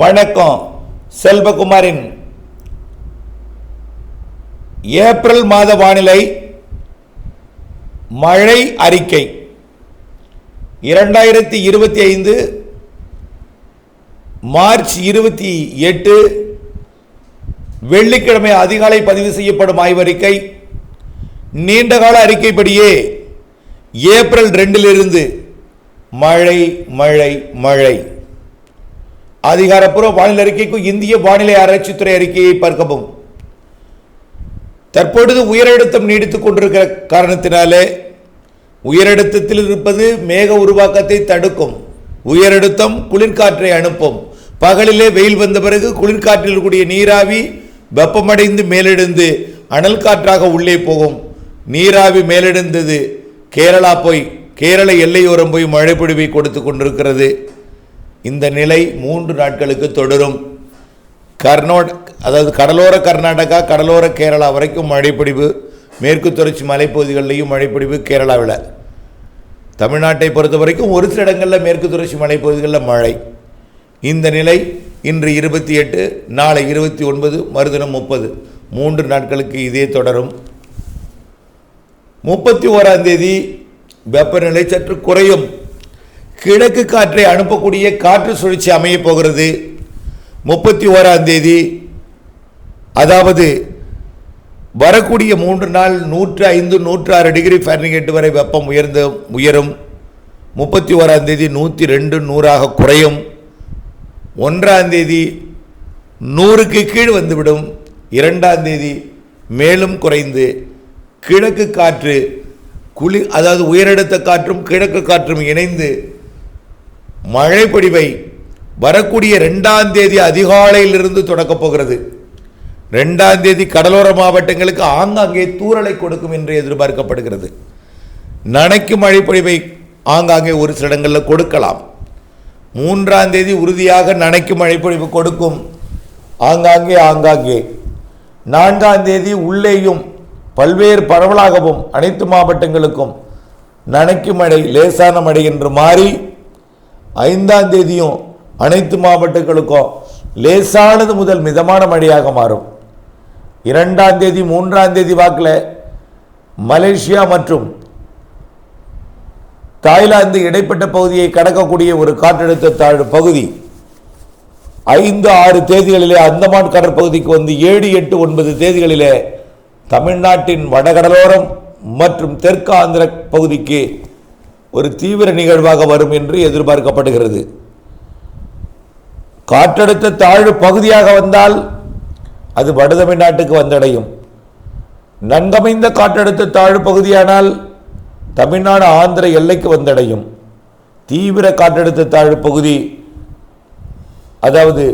வணக்கம் செல்வகுமாரின் ஏப்ரல் மாத வானிலை மழை அறிக்கை. இரண்டாயிரத்தி இருபத்தி ஐந்து மார்ச் இருபத்தி எட்டு வெள்ளிக்கிழமை அதிகாலை பதிவு செய்யப்படும் ஆய்வறிக்கை நீண்டகால அறிக்கைப்படியே ஏப்ரல் ரெண்டிலிருந்து மழை மழை மழை. அதிகாரப்பூர்வ வானிலை அறிக்கைக்கும் இந்திய வானிலை ஆராய்ச்சித்துறை அறிக்கையை பார்க்கவும். தற்பொழுது உயரழுத்தம் நீடித்துக் கொண்டிருக்கிற காரணத்தினாலே உயரழுத்தத்தில் இருப்பது மேக உருவாக்கத்தை தடுக்கும். உயரழுத்தம் குளிர்காற்றை அனுப்பும். பகலிலே வெயில் வந்த பிறகு குளிர்காற்றில் இருக்கக்கூடிய நீராவி வெப்பமடைந்து மேலெழுந்து அனல் காற்றாக உள்ளே போகும். நீராவி மேலெழுந்தது கேரளா போய் கேரள எல்லையோரம் போய் மழை பொழிவை கொடுத்து கொண்டிருக்கிறது. இந்த நிலை மூன்று நாட்களுக்கு தொடரும். கர்நாடக அதாவது கடலோர கர்நாடகா கடலோர கேரளா வரைக்கும் மழைப்பிடிவு மேற்கு தொடர்ச்சி மலைப்பகுதிகளிலையும் மழைப்பிடிவு கேரளாவில். தமிழ்நாட்டை பொறுத்த வரைக்கும் ஒரு சில இடங்களில் மேற்கு தொடர்ச்சி மலைப்பகுதிகளில் மழை. இந்த நிலை இன்று இருபத்தி எட்டு நாளை இருபத்தி ஒன்பது மறுதினம் முப்பது. மூன்று நாட்களுக்கு இதே தொடரும். முப்பத்தி ஓராந்தேதி வெப்பநிலை சற்று குறையும். கிழக்கு காற்றை அனுப்பக்கூடிய காற்று சுழற்சி அமையப் போகிறது. முப்பத்தி ஓராம் தேதி அதாவது வரக்கூடிய மூன்று நாள் நூற்று ஐந்து நூற்று ஆறு டிகிரி ஃபாரன்ஹீட் வரை வெப்பம் உயர்ந்த உயரும். முப்பத்தி ஓராம் தேதி நூற்றி ரெண்டு நூறாக குறையும். ஒன்றாம் தேதி நூறுக்கு கீழ் வந்துவிடும். இரண்டாம் தேதி மேலும் குறைந்து கிழக்கு காற்று குளி அதாவது உயரடுத்த காற்றும் கிழக்கு காற்றும் இணைந்து மழை பொழிவை வரக்கூடிய ரெண்டாம் தேதி அதிகாலையிலிருந்து தொடக்கப் போகிறது. ரெண்டாம் தேதி கடலோர மாவட்டங்களுக்கு ஆங்காங்கே தூறலை கொடுக்கும் என்று எதிர்பார்க்கப்படுகிறது. நனைக்கும் மழை பொழிவை ஆங்காங்கே ஒரு சில இடங்களில் கொடுக்கலாம். மூன்றாம் தேதி உறுதியாக நனைக்கும் மழை பொழிவு கொடுக்கும். ஆங்காங்கே ஆங்காங்கே. நான்காம் தேதி உள்ளேயும் பல்வேறு பரவலாகவும் அனைத்து மாவட்டங்களுக்கும் நனைக்கும் மழை லேசான மழை என்று மாறி ஐந்தாம் தேதியும் அனைத்து மாவட்டங்களுக்கும் லேசானது முதல் மிதமான மழையாக மாறும். இரண்டாம் தேதி மூன்றாம் தேதி வாக்கில் மலேசியா மற்றும் தாய்லாந்து இடைப்பட்ட பகுதியை கடக்கக்கூடிய ஒரு காற்றழுத்த தாழ் பகுதி. ஐந்து ஆறு தேதிகளிலே அந்தமான் கடற்பகுதிக்கு வந்து ஏழு எட்டு ஒன்பது தேதிகளிலே தமிழ்நாட்டின் வடகடலோரம் மற்றும் தெற்கு ஆந்திர பகுதிக்கு ஒரு தீவிர நிகழ்வாக வரும் என்று எதிர்பார்க்கப்படுகிறது. காற்றழுத்த தாழ்வு பகுதியாக வந்தால் அது வடதமிழ்நாட்டுக்கு வந்தடையும். நன்கமைந்த காற்றழுத்த தாழ்வு பகுதியானால் தமிழ்நாடு ஆந்திர எல்லைக்கு வந்தடையும். தீவிர காற்றழுத்த தாழ்வு பகுதி அதாவது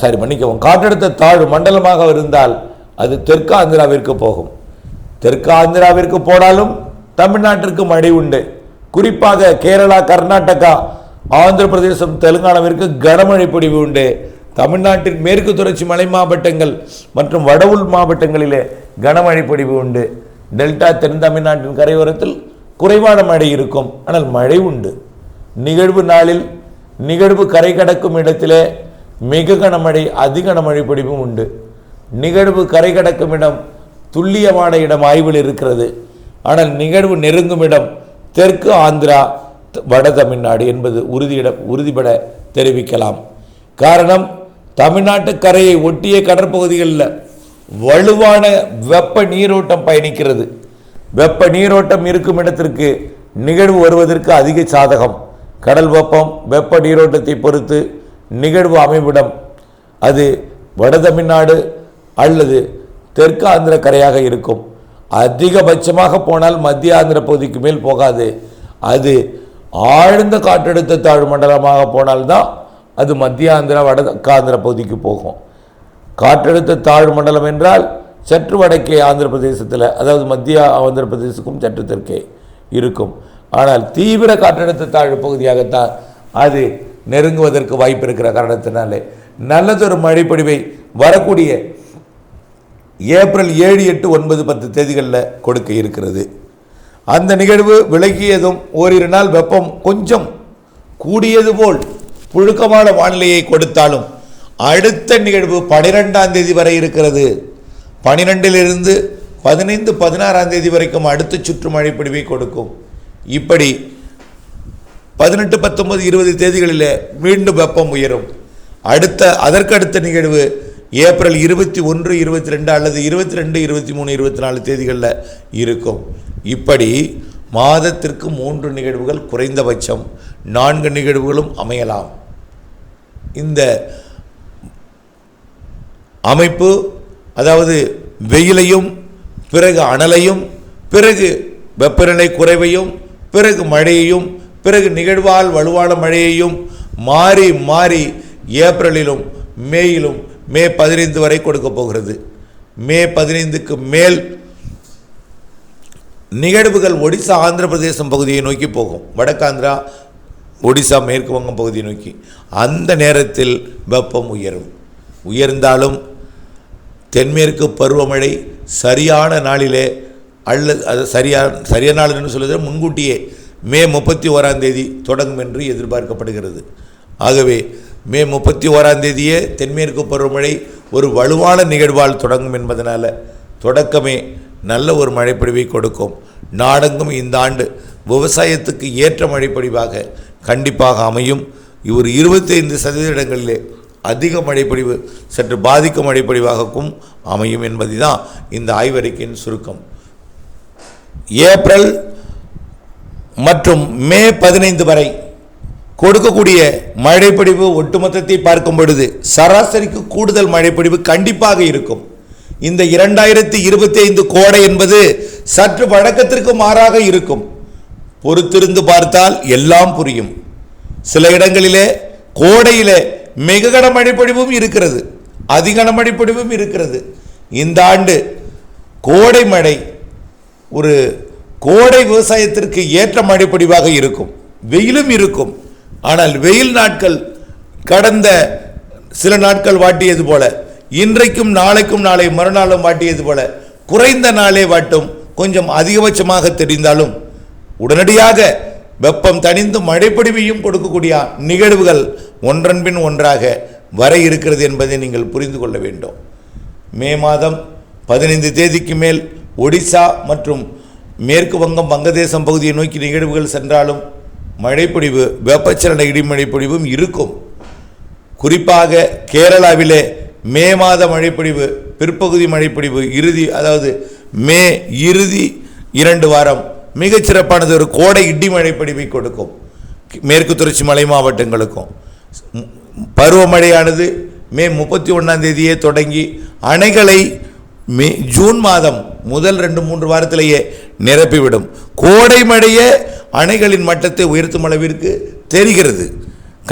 சாரி மன்னிக்கவும் காற்றழுத்த தாழ்வு மண்டலமாக இருந்தால் அது தெற்கு ஆந்திராவிற்கு போகும். தெற்கு ஆந்திராவிற்கு போனாலும் தமிழ்நாட்டிற்கு மழை உண்டு. குறிப்பாக கேரளா கர்நாடகா ஆந்திர பிரதேசம் தெலுங்கானாவிற்கு கனமழை பொழிவு உண்டு. தமிழ்நாட்டின் மேற்கு தொடர்ச்சி மலை மாவட்டங்கள் மற்றும் வடவுள் மாவட்டங்களிலே கனமழை பொழிவு உண்டு. டெல்டா தென் தமிழ்நாட்டின் கரையோரத்தில் குறைவான மழை இருக்கும். ஆனால் மழை உண்டு. நிகழ்வு நாளில் நிகழ்வு கரை கடக்கும் இடத்திலே மிக கனமழை அதிக கனமழை பொழிவும் உண்டு. நிகழ்வு கரை கடக்கும் இடம் துல்லியமான இடம் ஆய்வில் இருக்கிறது. ஆனால் நிகழ்வு நெருங்கும் இடம் தெற்கு ஆந்திரா த- வட தமிழ்நாடு என்பது உறுதியிட உறுதிபட தெரிவிக்கலாம். காரணம் தமிழ்நாட்டு கரையை ஒட்டிய கடற்பகுதிகளில் வலுவான வெப்ப நீரோட்டம் பயணிக்கிறது. வெப்ப நீரோட்டம் இருக்கும் இடத்திற்கு நிகழ்வு வருவதற்கு அதிக சாதகம். கடல் வெப்பம் வெப்ப நீரோட்டத்தை பொறுத்து நிகழ்வு அமைவிடம். அது வட தமிழ்நாடு அல்லது தெற்கு ஆந்திர கரையாக இருக்கும். அதிகபட்சமாக போனால் மத்திய ஆந்திர பகுதிக்கு மேல் போகாது. அது ஆழ்ந்த காற்றழுத்த தாழ்வு மண்டலமாக போனால்தான் அது மத்திய ஆந்திரா வட பகுதிக்கு போகும். காற்றழுத்த தாழ்வு மண்டலம் என்றால் சற்று வடக்கே ஆந்திர பிரதேசத்தில் அதாவது மத்திய ஆந்திர பிரதேசத்துக்கும் சற்று தெற்கே இருக்கும். ஆனால் தீவிர காற்றழுத்த தாழ்வு பகுதியாகத்தான் அது நெருங்குவதற்கு வாய்ப்பு இருக்கிற காரணத்தினாலே. நல்லதொரு மழைப்பொழிவை வரக்கூடிய ஏப்ரல் ஏழு எட்டு ஒன்பது பத்து தேதிகளில் கொடுக்க இருக்கிறது. அந்த நிகழ்வு விலகியதும் ஓரிரு நாள் வெப்பம் கொஞ்சம் கூடியது போல் புழுக்கமான வானிலையை கொடுத்தாலும் அடுத்த நிகழ்வு பனிரெண்டாம் தேதி வரை இருக்கிறது. பனிரெண்டிலிருந்து பதினைந்து பதினாறாம் தேதி வரைக்கும் அடுத்த சுற்று மழை பிடிவை கொடுக்கும். இப்படி பதினெட்டு பத்தொன்பது இருபது தேதிகளில் மீண்டும் வெப்பம் உயரும். அடுத்த அதற்கடுத்த நிகழ்வு ஏப்ரல் இருபத்தி ஒன்று இருபத்தி ரெண்டு அல்லது இருபத்தி ரெண்டு இருபத்தி மூணு இருபத்தி நாலு தேதிகளில் இருக்கும். இப்படி மாதத்திற்கு மூன்று நிகழ்வுகள் குறைந்தபட்சம் நான்கு நிகழ்வுகளும் அமையலாம். இந்த அமைப்பு அதாவது வெயிலையும் பிறகு அனலையும் பிறகு வெப்பநிலை குறைவையும் பிறகு மழையையும் பிறகு நிகழ்வால் வலுவான மழையையும் மாறி மாறி ஏப்ரலிலும் மேயிலும் மே பதினைந்து வரை கொடுக்க போகிறது. மே பதினைந்துக்கு மேல் நிகழ்வுகள் ஒடிசா ஆந்திர பிரதேசம் பகுதியை நோக்கி போகும். வடக்காந்திரா ஒடிசா மேற்கு வங்கம் பகுதியை நோக்கி. அந்த நேரத்தில் வெப்பம் உயரும். உயர்ந்தாலும் தென்மேற்கு பருவமழை சரியான நாளிலே அல்லது அது சரியான சரியான நாள் என்று முன்கூட்டியே மே முப்பத்தி ஓராம் தேதி தொடங்கும் என்று எதிர்பார்க்கப்படுகிறது. ஆகவே மே முப்பத்தி ஓராம் தேதியே தென்மேற்கு பருவமழை ஒரு வலுவான நிகழ்வால் தொடங்கும் என்பதனால் தொடக்கமே நல்ல ஒரு மழைப்பொழிவை கொடுக்கும். நாடெங்கும் இந்த ஆண்டு விவசாயத்துக்கு ஏற்ற மழைப்பொழிவாக கண்டிப்பாக அமையும். இவர் இருபத்தைந்து சதவீத இடங்களிலே அதிக மழைப்பொழிவு சற்று பாதிக்கும் மழைப்பொழிவாகவும் அமையும் என்பதுதான் இந்த ஆய்வறிக்கையின் சுருக்கம். ஏப்ரல் மற்றும் மே பதினைந்து வரை கொடுக்கக்கூடிய மழைப்பொழிவு ஒட்டுமொத்தத்தை பார்க்கும் பொழுது சராசரிக்கு கூடுதல் மழைப்பொழிவு கண்டிப்பாக இருக்கும். இந்த இரண்டாயிரத்தி இருபத்தி ஐந்து கோடை என்பது சற்று வழக்கத்திற்கு மாறாக இருக்கும். பொறுத்திருந்து பார்த்தால் எல்லாம் புரியும். சில இடங்களிலே கோடையிலே மிக கனமழைப்பொழிவும் இருக்கிறது. அதிக மழைப்பொழிவும் இருக்கிறது. இந்த ஆண்டு கோடை மழை ஒரு கோடை விவசாயத்திற்கு ஏற்ற மழைப்பொழிவாக இருக்கும். வெயிலும் இருக்கும். ஆனால் வெயில் நாட்கள் கடந்த சில நாட்கள் வாட்டியது போல இன்றைக்கும் நாளைக்கும் நாளை மறுநாளும் வாட்டியது போல குறைந்த நாளே வாட்டும் கொஞ்சம் அதிகபட்சமாக தெரிந்தாலும் உடனடியாக வெப்பம் தணிந்து மழைப்பொழிவையும் கொடுக்கக்கூடிய நிகழ்வுகள் ஒன்றன்பின் ஒன்றாக வர இருக்கிறது என்பதை நீங்கள் புரிந்து கொள்ள வேண்டும். மே மாதம் பதினைந்து தேதிக்கு மேல் ஒடிசா மற்றும் மேற்கு வங்கம் வங்கதேசம் பகுதியை நோக்கி நிகழ்வுகள் சென்றாலும் மழைப்பொழிவு வெப்பச்சலன இடிமழைப்பொழிவும் இருக்கும். குறிப்பாக கேரளாவிலே மே மாத மழைப்பொழிவு பிற்பகுதி மழைப்பொழிவு இறுதி அதாவது மே இறுதி இரண்டு வாரம் மிகச் சிறப்பானது ஒரு கோடை இடி மழைப்பொழிவை கொடுக்கும். மேற்கு தொடர்ச்சி மலை மாவட்டங்களுக்கும். பருவமழையானது மே முப்பத்தி ஒன்றாம் தேதியே தொடங்கி அணைகளை மே ஜூன் மாதம் முதல் ரெண்டு மூன்று வாரத்திலேயே நிரப்பிவிடும். கோடை மழையே அணைகளின் மட்டத்தை உயர்த்தும் அளவிற்கு தெரிகிறது.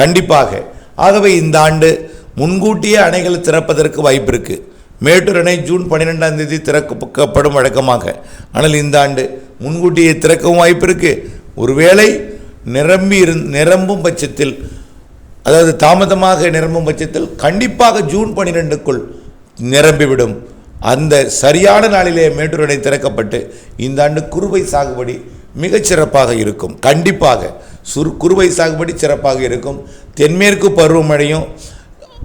கண்டிப்பாக. ஆகவே இந்த ஆண்டு முன்கூட்டியே அணைகள் திறப்பதற்கு வாய்ப்பு இருக்குது மேட்டூர் அணை ஜூன் பன்னிரெண்டாம் தேதி திறக்கப்படும் வழக்கமாக. ஆனால் இந்த ஆண்டு முன்கூட்டியே திறக்கவும் வாய்ப்பு இருக்குது ஒருவேளை நிரம்பி இருந் நிரம்பும் பட்சத்தில் அதாவது தாமதமாக நிரம்பும் பட்சத்தில் கண்டிப்பாக ஜூன் பன்னிரெண்டுக்குள் நிரம்பிவிடும். அந்த சரியான நாளிலே மேட்டூர் அணை திறக்கப்பட்டு இந்த ஆண்டு குறுவை சாகுபடி மிகச்சிறப்பாக இருக்கும். கண்டிப்பாக. சுரு குறுவை சாகுபடி சிறப்பாக இருக்கும். தென்மேற்கு பருவமழையும்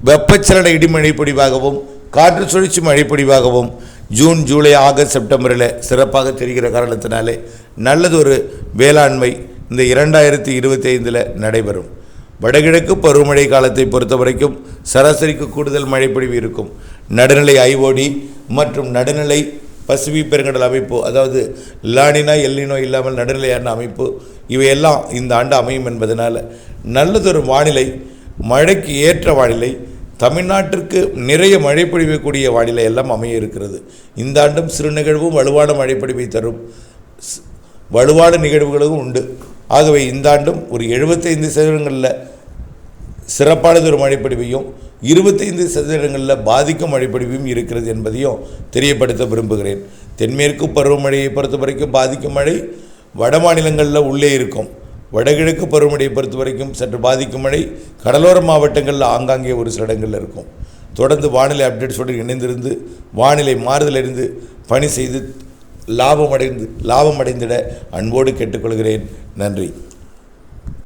வெப்பச்சலன இடிமழை பொடிவாகவும் காற்று சுழற்சி மழை பொடிவாகவும் ஜூன் ஜூலை ஆகஸ்ட் செப்டம்பரில் சிறப்பாக தெரிகிற காரணத்தினாலே நல்லதொரு வேளாண்மை இந்த இரண்டாயிரத்தி இருபத்தி ஐந்தில் நடைபெறும். வடகிழக்கு பருவமழை காலத்தை பொறுத்த வரைக்கும் சராசரிக்கு கூடுதல் மழைப்பொழிவு இருக்கும். நடுநிலை ஐஓடி மற்றும் நடுநிலை பசிபிக் பெருங்கடல் அமைப்பு அதாவது லானினா எல்லினோ இல்லாமல் நடுநிலையான அமைப்பு இவையெல்லாம் இந்த ஆண்டு அமையும் என்பதனால் நல்லதொரு வானிலை மழைக்கு ஏற்ற வானிலை தமிழ்நாட்டிற்கு நிறைய மழை பொழிவக்கூடிய வானிலை எல்லாம் அமைய இருக்கிறது. இந்த ஆண்டும் சிறு நிகழ்வும் வலுவான மழை பொழிவை தரும். ஸ்- வலுவான நிகழ்வுகளும் உண்டு. ஆகவே இந்த ஆண்டும் ஒரு எழுபத்தைந்து சதவீதங்களில் சிறப்பானது ஒரு மழைப்பொழிவையும் இருபத்தைந்து சதவீதங்களில் பாதிக்கும் மழைப்பொழிவும் இருக்கிறது என்பதையும் தெரியப்படுத்த விரும்புகிறேன். தென்மேற்கு பருவமழையை பொறுத்த வரைக்கும் பாதிக்கும் மழை வட மாநிலங்களில் உள்ளே இருக்கும். வடகிழக்கு பருவமழையை பொறுத்த வரைக்கும் சற்று பாதிக்கும் மழை கடலோர மாவட்டங்களில் ஆங்காங்கே ஒரு சில இடங்களில் இருக்கும். தொடர்ந்து வானிலை அப்டேட்ஸோடு இணைந்திருந்து வானிலை மாறுதலிருந்து பணி செய்து லாபம் அடைந்து லாபம் அடைந்திட அன்போடு கேட்டுக்கொள்கிறேன். நன்றி.